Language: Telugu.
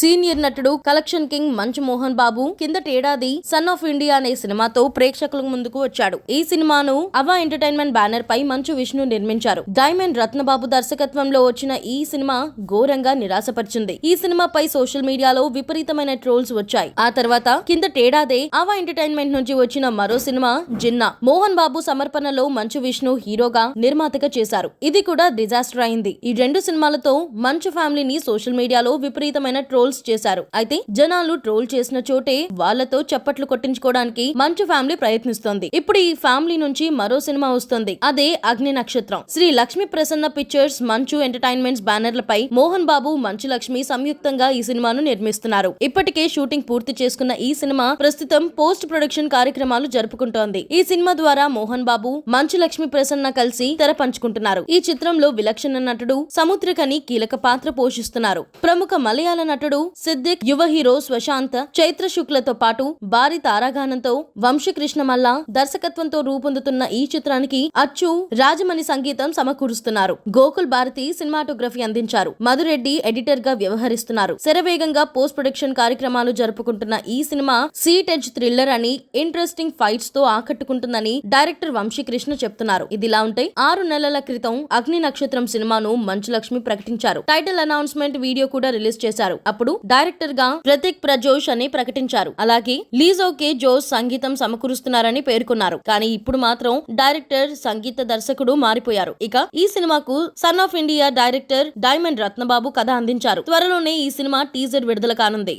సీనియర్ నటుడు కలెక్షన్ కింగ్ మంచు మోహన్ బాబు కిందటేడాది సన్ ఆఫ్ ఇండియా అనే సినిమాతో ప్రేక్షకుల ముందుకు వచ్చాడు. ఈ సినిమాను అవా ఎంటర్టైన్మెంట్ బ్యానర్ పై మంచు విష్ణు నిర్మించారు. డైమండ్ రత్నబాబు దర్శకత్వంలో వచ్చిన ఈ సినిమా ఘోరంగా నిరాశపరిచింది. ఈ సినిమాపై సోషల్ మీడియాలో విపరీతమైన ట్రోల్స్ వచ్చాయి. ఆ తర్వాత కిందటేడాదే అవా ఎంటర్టైన్మెంట్ నుంచి వచ్చిన మరో సినిమా జిన్నా. మోహన్ బాబు సమర్పణలో మంచు విష్ణు హీరోగా నిర్మాతగా చేశారు. ఇది కూడా డిజాస్టర్ అయింది. ఈ రెండు సినిమాలతో మంచు ఫ్యామిలీని సోషల్ మీడియాలో విపరీతమైన ట్రోల్స్ చేశారు. అయితే జనాలు ట్రోల్ చేసిన చోటే వాళ్ళతో చప్పట్లు కొట్టించుకోవడానికి మంచు ఫ్యామిలీ ప్రయత్నిస్తోంది. ఇప్పుడు ఈ ఫ్యామిలీ నుంచి మరో సినిమా వస్తుంది. అదే అగ్ని నక్షత్రం. శ్రీ లక్ష్మీ ప్రసన్న పిక్చర్స్ మంచు ఎంటర్టైన్మెంట్స్ బ్యానర్లపై మోహన్ బాబు మంచు లక్ష్మి సంయుక్తంగా ఈ సినిమాను నిర్మిస్తున్నారు. ఇప్పటికే షూటింగ్ పూర్తి చేసుకున్న ఈ సినిమా ప్రస్తుతం పోస్ట్ ప్రొడక్షన్ కార్యక్రమాలు జరుపుకుంటోంది. ఈ సినిమా ద్వారా మోహన్ బాబు మంచు లక్ష్మి ప్రసన్న కలిసి తెర పంచుకుంటున్నారు. ఈ చిత్రంలో విలక్షణ నటుడు సముద్రకని కీలక పాత్ర పోషిస్తున్నారు. ప్రముఖ మలయాళ నటుడు సిద్దిక్ యువ హీరో స్వశాంత్ చైత్ర శుక్లతో పాటు భారీ తారాగానంతో వంశకృష్ణ మల్ల దర్శకత్వంతో రూపొందుతున్న ఈ చిత్రానికి అచ్చు రాజమణి సంగీతం సమకూరుస్తున్నారు. గోకుల్ భారతి సినిమాటోగ్రఫీ అందించారు. మధురెడ్డి ఎడిటర్గా వ్యవహరిస్తున్నారు. శరవేగంగా పోస్ట్ ప్రొడక్షన్ కార్యక్రమాలు జరుపుకుంటున్న ఈ సినిమా సీట్ ఎడ్జ్ థ్రిల్లర్ అని ఇంట్రెస్టింగ్ ఫైట్స్తో ఆకట్టుకుంటుందని డైరెక్టర్ వంశీకృష్ణ చెప్తున్నారు. ఇదిలా ఉంటే ఆరు నెలల క్రితం అగ్ని నక్షత్రం సినిమాను మంచు లక్ష్మి ప్రకటించారు. టైటిల్ అనౌన్స్మెంట్ వీడియో కూడా రిలీజ్ చేశారు. అప్పుడు డైరెక్టర్గా ప్రతీక్ ప్రజోష్ అని ప్రకటించారు. అలాగే లీజోకే జోస్ సంగీతం సమకూరుస్తున్నారని పేర్కొన్నారు. కానీ ఇప్పుడు మాత్రం డైరెక్టర్ సంగీత దర్శకుడు మారిపోయారు. ఇక ఈ సినిమాకు son of India director Diamond Ratnababu కథ అందించారు. త్వరలోనే ఈ సినిమా టీజర్ విడుదల కానుంది.